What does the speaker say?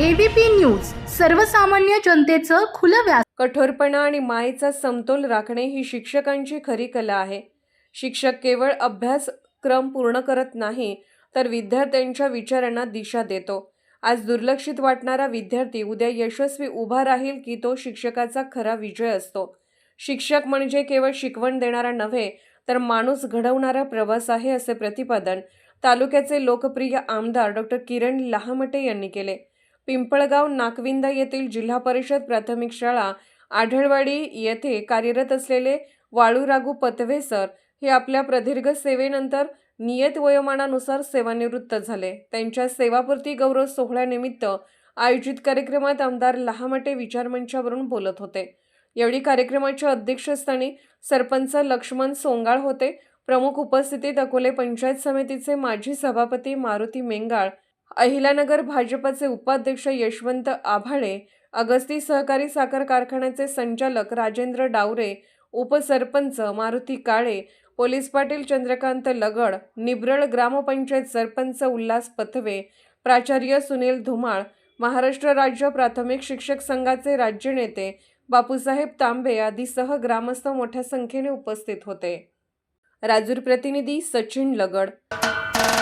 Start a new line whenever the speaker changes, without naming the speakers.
ABP news सर्वसामान्य जनतेचं खुलं व्यास
कठोरपणा आणि मायेचा समतोल राखणे ही शिक्षकांची खरी कला आहे. शिक्षक केवळ अभ्यासक्रम पूर्ण करत नाही तर विद्यार्थ्यांच्या विचारांना दिशा देतो. आज दुर्लक्षित वाटणारा विद्यार्थी उद्या यशस्वी उभा राहील की तो शिक्षकाचा खरा विजय असतो. शिक्षक म्हणजे केवळ शिकवण देणारा नव्हे तर माणूस घडवणारा प्रवास आहे असे प्रतिपादन तालुक्याचे लोकप्रिय आमदार डॉक्टर किरण लहामटे यांनी केले. पिंपळगाव नाकविंदा येथील जिल्हा परिषद प्राथमिक शाळा आढळवाडी येथे कार्यरत असलेले वाळूरागू पतवे सर हे आपल्या प्रदीर्घ सेवेनंतर नियत वयोमानानुसार सेवानिवृत्त झाले. त्यांच्या सेवापूर्ती गौरव सोहळ्यानिमित्त आयोजित कार्यक्रमात आमदार लहामटे विचारमंचावरून बोलत होते. यावेळी कार्यक्रमाच्या अध्यक्षस्थानी सरपंच लक्ष्मण सोंगाळ होते. प्रमुख उपस्थितीत अकोले पंचायत समितीचे माजी सभापती मारुती मेंगाळ अहिलानगर भाजपचे उपाध्यक्ष यशवंत आभाळे अगस्ती सहकारी साखर कारखान्याचे संचालक राजेंद्र डावरे उपसरपंच मारुती काळे पोलीस पाटील चंद्रकांत लगड निब्रळ ग्रामपंचायत सरपंच उल्हास पथवे प्राचार्य सुनील धुमाळ महाराष्ट्र राज्य प्राथमिक शिक्षक संघाचे राज्य नेते बापूसाहेब तांबे आदीसह ग्रामस्थ मोठ्या संख्येने उपस्थित होते. राजूर प्रतिनिधी सचिन लगड